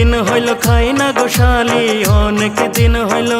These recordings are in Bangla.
দিন হইল খাই না গোশালি অনেক দিন হইল।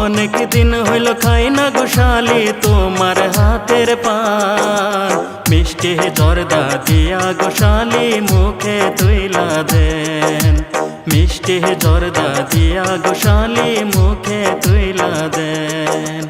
অনেক দিন হইল খাই না গোশালি তোমার হাতের পান মিষ্টি জর্দা দিয়া গোশালি মুখে তুইলা দেন। মিষ্টি জর্দা দিয়া গোশালি মুখে তুইলা দেন।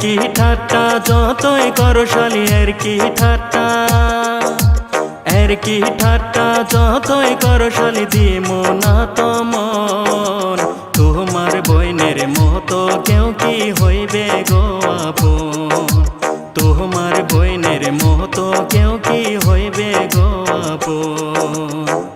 কি ঠাট্টা? যতই করো শালি, এর কি ঠাট্টা? এর কি ঠাট্টা? যতই করো শালি, দিমো না তমন তোমার বইনের মতো কেউ কি হইবে গো আপন? তোমার বইনের মতো কেউ কি হইবে গো আপন?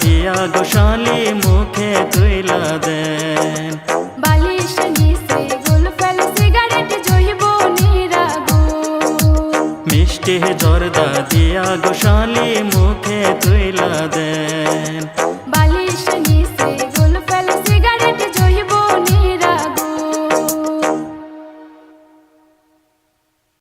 দিয়া গোশালি মুখে তুইলা দেন। বালিশ নিচে গুল ফেল সিগারেট মিষ্টি জর্দা দিয়া গোশালি মুখে তুইলা দেন।